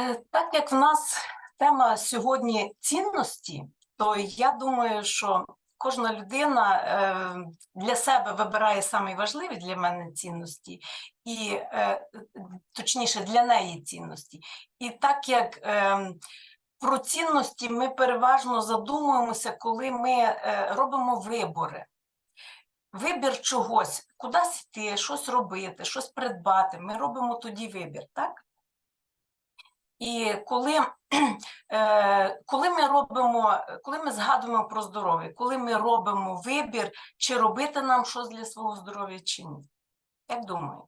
Е, Так як в нас тема сьогодні цінності, то я думаю, що кожна людина е, для себе вибирає самі для мене цінності, і е, точніше для неї цінності. І так як про цінності ми переважно задумуємося, коли ми робимо вибори. Вибір чогось, кудись йти, щось робити, щось придбати. Ми робимо тоді вибір, так? І коли, е, коли ми робимо, коли ми згадуємо про здоров'я, коли ми робимо вибір, чи робити нам щось для свого здоров'я, чи ні? Як думаєте?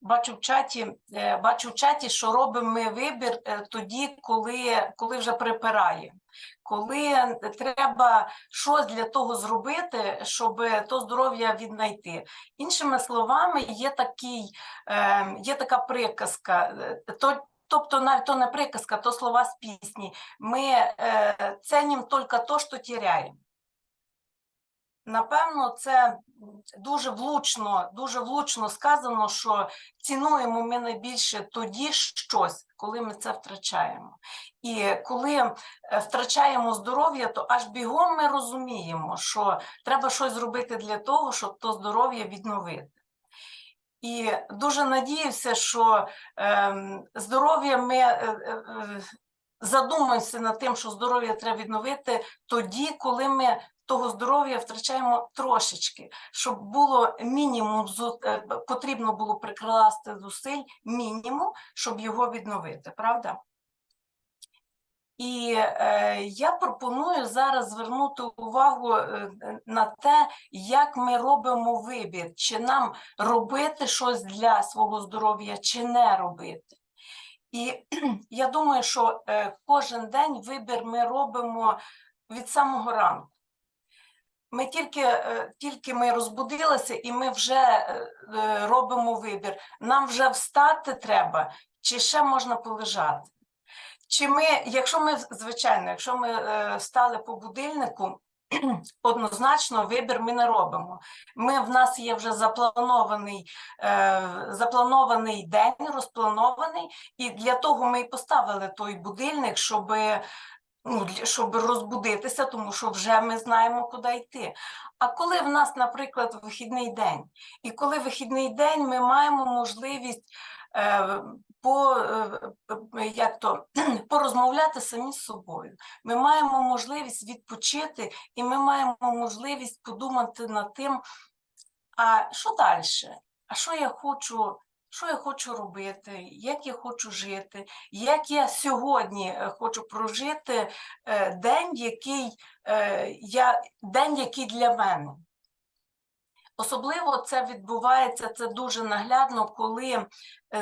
Бачу в чаті, е, бачу в чаті, що робимо ми вибір е, тоді, коли, коли вже припирає. Коли треба щось для того зробити, щоб то здоров'я віднайти. Іншими словами, є такий, е, є така приказка, е, то, тобто навіть то не приказка, то слова з пісні. Ми е, ценимо тільки то, що теряємо. Напевно, це дуже влучно, дуже влучно сказано, що цінуємо ми найбільше тоді щось, коли ми це втрачаємо. І коли е, втрачаємо здоров'я, то аж бігом ми розуміємо, що треба щось зробити для того, щоб то здоров'я відновити. І дуже надіюся, що е, здоров'я ми е, е, задумаємося над тим, що здоров'я треба відновити тоді, коли ми того здоров'я втрачаємо трошечки, щоб було мінімум, е, потрібно було прикласти зусиль мінімум, щоб його відновити, правда? І е, я пропоную зараз звернути увагу е, на те, як ми робимо вибір, чи нам робити щось для свого здоров'я, чи не робити. І я думаю, що е, кожен день вибір ми робимо від самого ранку. Ми тільки, е, тільки ми розбудилися, і ми вже е, е, робимо вибір. Нам вже встати треба, чи ще можна полежати. Чи ми, якщо ми, звичайно, якщо ми встали по будильнику, однозначно вибір ми не робимо. Ми, в нас є вже запланований, запланований день, розпланований, і для того ми і поставили той будильник, щоб, ну, щоб розбудитися, тому що вже ми знаємо, куди йти. А коли в нас, наприклад, вихідний день, і коли вихідний день ми маємо можливість е, по, е, е, як то, порозмовляти самі з собою. Ми маємо можливість відпочити, і ми маємо можливість подумати над тим, а що далі? А що я хочу? Що я хочу робити, як я хочу жити, як я сьогодні е, хочу прожити е, день, який е, я день, який для мене. Особливо це відбувається це дуже наглядно, коли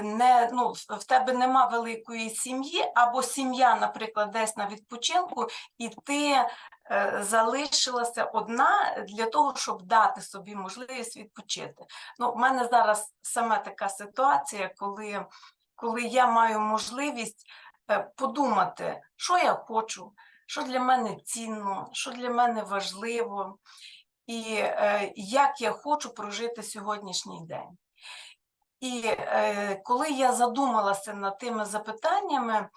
не, ну, в- тебе нема великої сім'ї, або сім'я, наприклад, десь на відпочинку, і ти залишилася одна для того, щоб дати собі можливість відпочити. Ну, в мене зараз саме така ситуація, коли, коли я маю можливість е, подумати, що я хочу, що для мене цінно, що для мене важливо і е, як я хочу прожити сьогоднішній день. І е, коли я задумалася над тими запитаннями, е,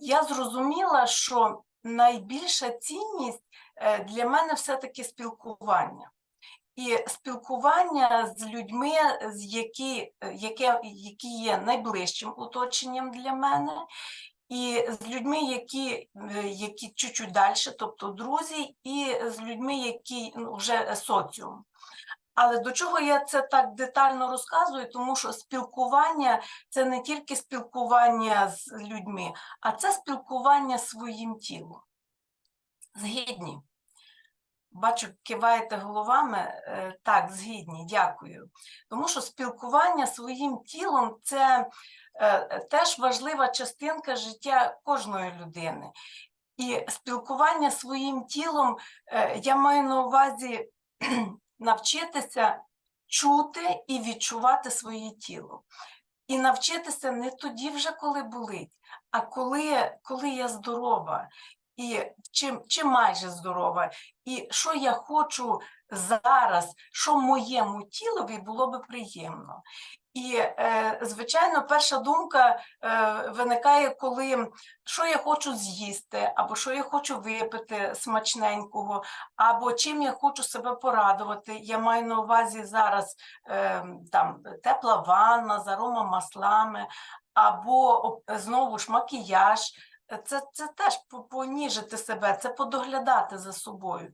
я зрозуміла, що найбільша цінність е, для мене все-таки спілкування. І спілкування з людьми, з які, е, яке, які є найближчим оточенням для мене, і з людьми, які, е, які чуть-чуть далі, тобто друзі, і з людьми, які ну, вже соціум. Але до чого я це так детально розказую? Тому що спілкування це не тільки спілкування з людьми, а це спілкування своїм тілом. Згідні. Бачу, киваєте головами. Е, Так, згідні, дякую. Тому що спілкування своїм тілом це е, теж важлива частинка життя кожної людини. І спілкування своїм тілом е, я маю на увазі навчитися чути і відчувати своє тіло. І навчитися не тоді вже, коли болить, а коли, коли я здорова. і чи, чи майже здорова, і що я хочу зараз, що моєму тілові було би приємно. І, е, звичайно, перша думка е, виникає, коли що я хочу з'їсти, або що я хочу випити смачненького, або чим я хочу себе порадувати. Я маю на увазі зараз е, там тепла ванна з аромамаслами, або знову ж макіяж. Це, це теж по- поніжити себе, це подоглядати за собою.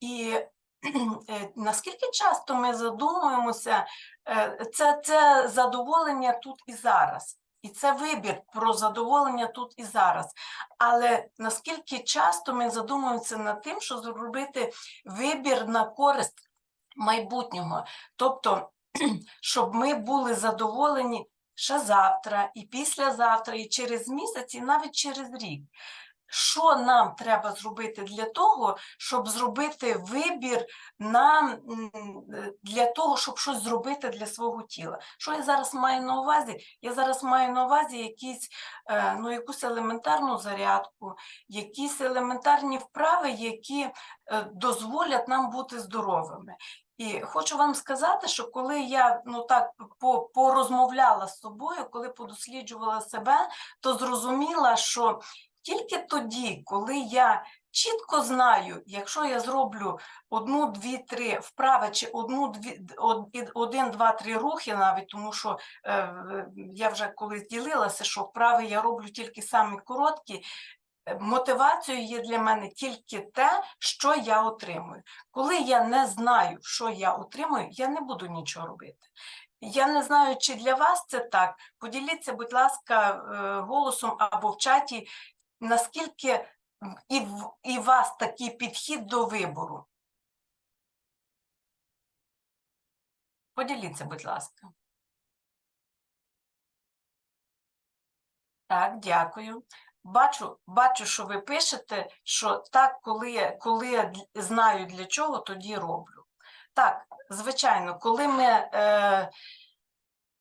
І наскільки часто ми задумуємося, е, це, це задоволення тут і зараз. І це вибір про задоволення тут і зараз. Але наскільки часто ми задумуємося над тим, що зробити вибір на користь майбутнього, тобто, щоб ми були задоволені ще завтра, і післязавтра, і через місяць, і навіть через рік. Що нам треба зробити для того, щоб зробити вибір на, е, для того, щоб щось зробити для свого тіла? Що я зараз маю на увазі? Я зараз маю на увазі якісь, е, ну, якусь елементарну зарядку, якісь елементарні вправи, які е, дозволять нам бути здоровими. І хочу вам сказати, що коли я ну так порозмовляла з собою, коли подосліджувала себе, то зрозуміла, що тільки тоді, коли я чітко знаю, якщо я зроблю одну, дві, три вправи, чи одну, дві, один, два, три рухи, навіть тому що е, я вже колись ділилася, що вправи я роблю тільки самі короткі. Мотивацією є для мене тільки те, що я отримую. Коли я не знаю, що я отримую, я не буду нічого робити. Я не знаю, чи для вас це так. Поділіться, будь ласка, е, голосом або в чаті, наскільки і в і вас такий підхід до вибору. Поділіться, будь ласка. Так, дякую. Бачу, бачу, що ви пишете, що так, коли, коли я знаю для чого, тоді роблю. Так, звичайно, коли ми, е,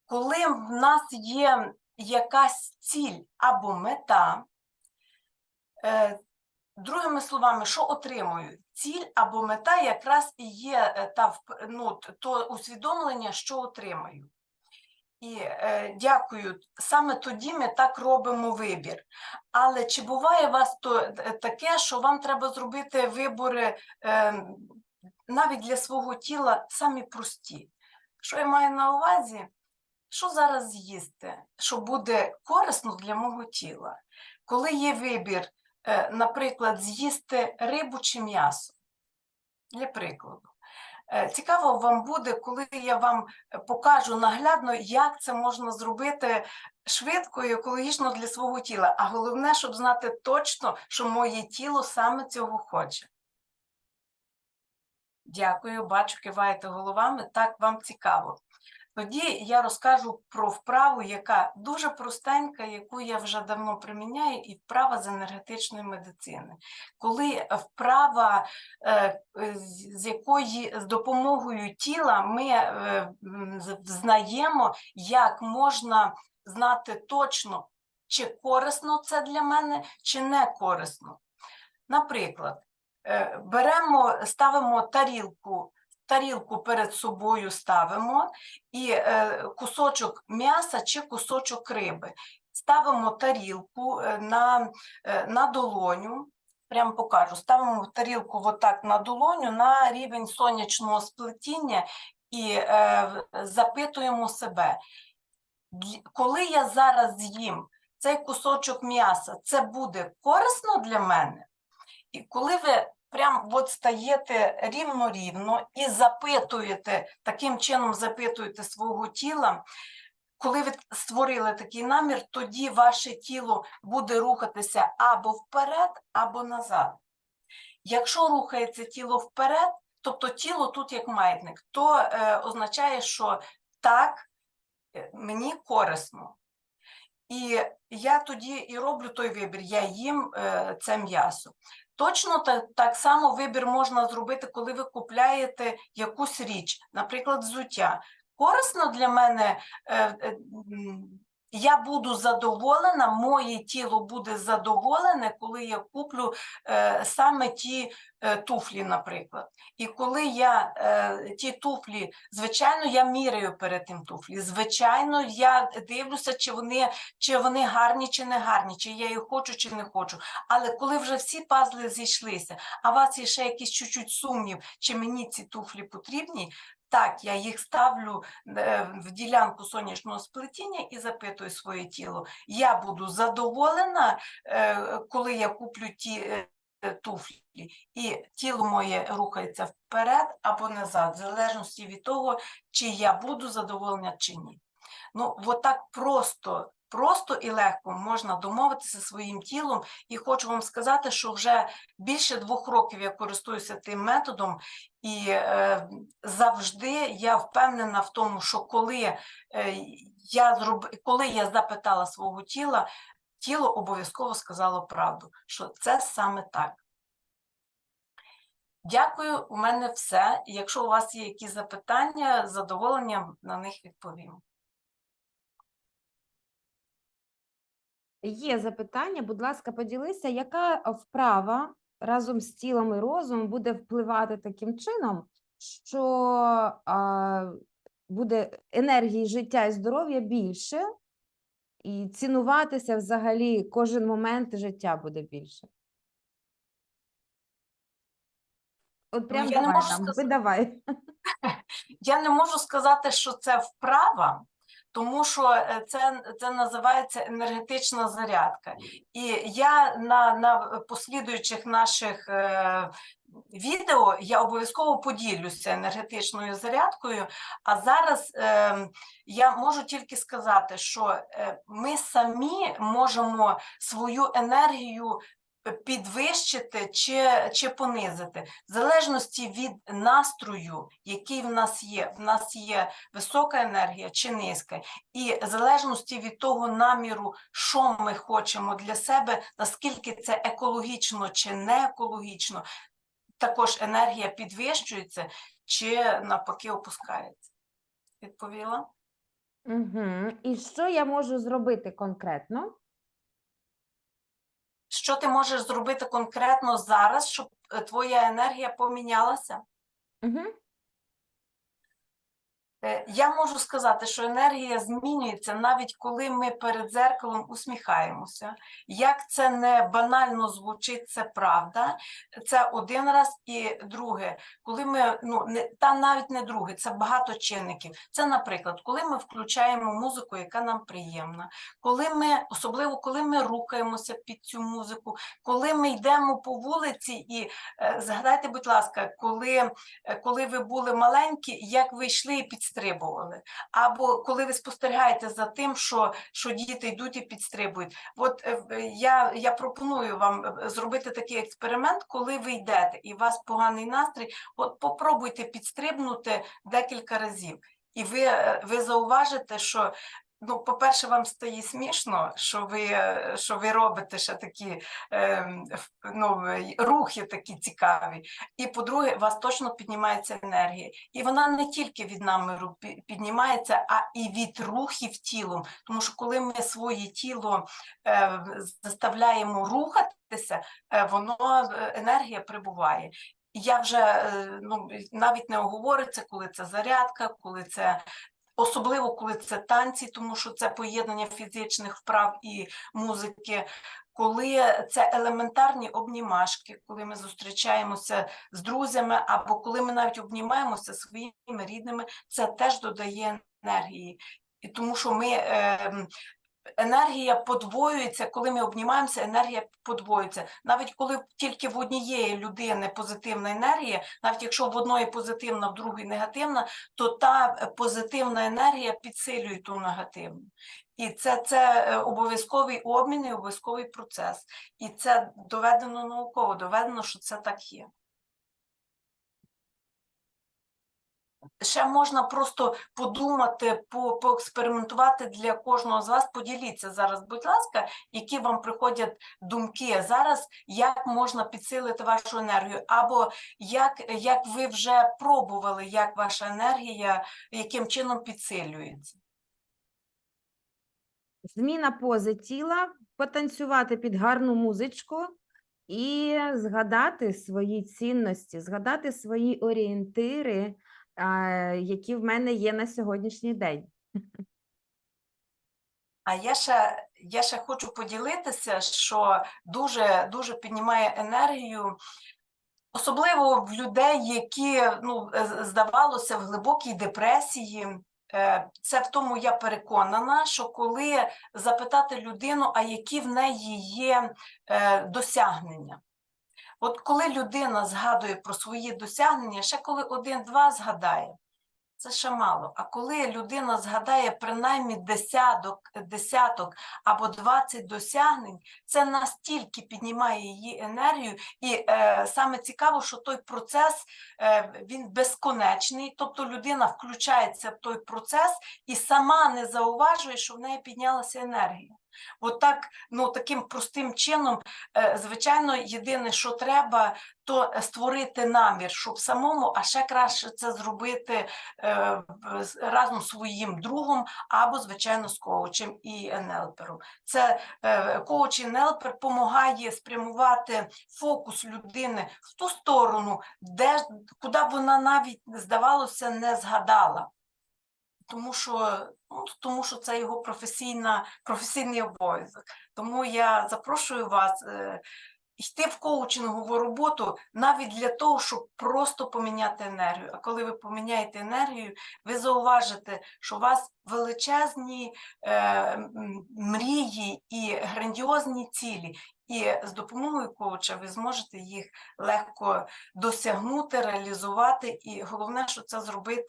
коли в нас є якась ціль або мета, другими словами, що отримую? Ціль або мета якраз і є е, та, ну, то усвідомлення, що отримаю. І е, дякую. Саме тоді ми так робимо вибір. Але чи буває у вас то е, таке, що вам треба зробити вибори е, навіть для свого тіла самі прості? Що я маю на увазі? Що зараз з'їсти, що буде корисно для мого тіла? Коли є вибір, е, наприклад, з'їсти рибу чи м'ясо, для прикладу. Е, Цікаво вам буде, коли я вам е, покажу наглядно, як це можна зробити швидко і екологічно для свого тіла. А головне, щоб знати точно, що моє тіло саме цього хоче. Дякую, бачу, киваєте головами. Так вам цікаво. Тоді я розкажу про вправу, яка дуже простенька, яку я вже давно приміняю, і вправа з енергетичної медицини. Коли вправа, е, е, з якої з допомогою тіла ми е, знаємо, як можна знати точно, чи корисно це для мене, чи не корисно. Наприклад, беремо, ставимо тарілку, тарілку перед собою ставимо і е, кусочок м'яса чи кусочок риби. Ставимо тарілку е, на, е, на долоню. Прямо покажу, ставимо тарілку отак на долоню на рівень сонячного сплетіння і е, запитуємо себе, коли я зараз з'їм цей кусочок м'яса, це буде корисно для мене? І коли ви прям от стаєте рівно-рівно і запитуєте, таким чином запитуєте свого тіла, коли ви створили такий намір, тоді ваше тіло буде рухатися або вперед, або назад. Якщо рухається тіло вперед, тобто тіло тут як маятник, то е, означає, що так, е, мені корисно. І я тоді і роблю той вибір, я їм е, це м'ясо. Точно так, так само вибір можна зробити, коли ви купляєте якусь річ, наприклад, взуття. Корисно для мене е, е, я буду задоволена, моє тіло буде задоволене, коли я куплю е, саме ті е, туфлі, наприклад. І коли я е, ті туфлі, звичайно, я міряю перед тим туфлі. Звичайно, я дивлюся, чи вони, чи вони гарні, чи не гарні, чи я їх хочу, чи не хочу. Але коли вже всі пазли зійшлися, а у вас є ще якийсь чуть-чуть сумнів, чи мені ці туфлі потрібні. Так, я їх ставлю е, в ділянку сонячного сплетіння і запитую своє тіло. Я буду задоволена, е, коли я куплю ті е, туфлі, і тіло моє рухається вперед або назад, в залежності від того, чи я буду задоволена чи ні. Ну, от так просто, просто і легко можна домовитися своїм тілом. І хочу вам сказати, що вже більше двох років я користуюся тим методом, і е, завжди я впевнена в тому, що коли е, я зроб... коли я запитала свого тіла, тіло обов'язково сказало правду, що це саме так. Дякую, у мене все. Якщо у вас є якісь запитання, з задоволенням на них відповім. Є запитання, будь ласка, поділися, яка вправа разом з тілом і розумом буде впливати таким чином, що а, буде енергії життя і здоров'я більше, і цінуватися взагалі кожен момент життя буде більше. От прям Ну, я не можу нам, сказати. видавай. Я не можу сказати, що це вправа, тому що е, це, це називається енергетична зарядка. І я на, на послідуючих наших е, відео я обов'язково поділюся енергетичною зарядкою. А зараз е, я можу тільки сказати, що е, ми самі можемо свою енергію підвищити чи, чи понизити, в залежності від настрою, який в нас є. В нас є висока енергія чи низька, і в залежності від того наміру, що ми хочемо для себе, наскільки це екологічно чи не екологічно, також енергія підвищується чи навпаки опускається. Відповіла? Угу. І що я можу зробити конкретно? Що ти можеш зробити конкретно зараз, щоб е, твоя енергія помінялася? Угу. Е, Я можу сказати, що енергія змінюється навіть коли ми перед зеркалом усміхаємося. Як це не банально звучить, це правда. Це один раз і друге, коли ми ну не та навіть не друге, це багато чинників. Це, наприклад, коли ми включаємо музику, яка нам приємна, коли ми, особливо коли ми рухаємося під цю музику, коли ми йдемо по вулиці, і е, згадайте, будь ласка, коли, е, коли ви були маленькі, як ви йшли і підстрибували, або коли ви спостерігаєте за тим, що, що діти йдуть і підстрибують. От е, я, я пропоную вам е, зробити такий експеримент, коли ви йдете і у вас поганий настрій, от попробуйте підстрибнути декілька разів. І ви, е, ви зауважите, що ну, по-перше, вам стає смішно, що ви, е, що ви робите ще такі ф- ну, е, рухи такі цікаві. І по-друге, у вас точно піднімається енергія. І вона не тільки від пі- піднімається, а і від рухів тілом. Тому що коли ми своє тіло е, заставляємо рухатися, е, воно е, енергія прибуває. Я вже е, ну, навіть не оговориться, коли це зарядка, коли це особливо коли це танці, тому що це поєднання фізичних вправ і музики. Коли це елементарні обнімашки, коли ми зустрічаємося з друзями, або коли ми навіть обнімаємося своїми рідними, це теж додає енергії. І тому що ми ем, енергія подвоюється, коли ми обнімаємося, енергія подвоюється. Навіть коли тільки в однієї людини позитивна енергія, навіть якщо в одної позитивна, в другої негативна, то та е, позитивна енергія підсилює ту негативну. І це, це е, обов'язковий обмін і обов'язковий процес. І це доведено науково, доведено, що це так є. Ще можна просто подумати, по, поекспериментувати для кожного з вас. Поділіться зараз, будь ласка, які вам приходять думки зараз, як можна підсилити вашу енергію, або як, як ви вже пробували, як ваша енергія, яким чином підсилюється. зміна пози тіла, потанцювати під гарну музичку і згадати свої цінності, згадати свої орієнтири, які в мене є на сьогоднішній день. А я ще, я ще хочу поділитися, що дуже, дуже піднімає енергію, особливо в людей, які, ну, здавалося, в глибокій депресії. Е, Це в тому я переконана, що коли запитати людину, а які в неї є е, досягнення. От коли людина згадує про свої досягнення, ще коли один-два згадає, це ще мало. А коли людина згадає принаймні десяток, десяток або 20 досягнень, це настільки піднімає її енергію. І е, саме цікаво, що той процес е, він безконечний, тобто людина включається в той процес і сама не зауважує, що в неї піднялася енергія. От ну таким простим чином, е, звичайно, єдине, що треба, то створити намір, щоб самому, а ще краще це зробити е, разом з своїм другом або, звичайно, з коучем і НЛПером. Це е, коуч і НЛПер допомагає спрямувати фокус людини в ту сторону, де куди вона навіть здавалося не згадала. Тому що, ну, тому що це його професійна, професійний обов'язок. Тому я запрошую вас е, йти в коучингову роботу навіть для того, щоб просто поміняти енергію. А коли ви поміняєте енергію, ви зауважите, що у вас величезні е, мрії і грандіозні цілі. І з допомогою коуча ви зможете їх легко досягнути, реалізувати. І головне, що це зробити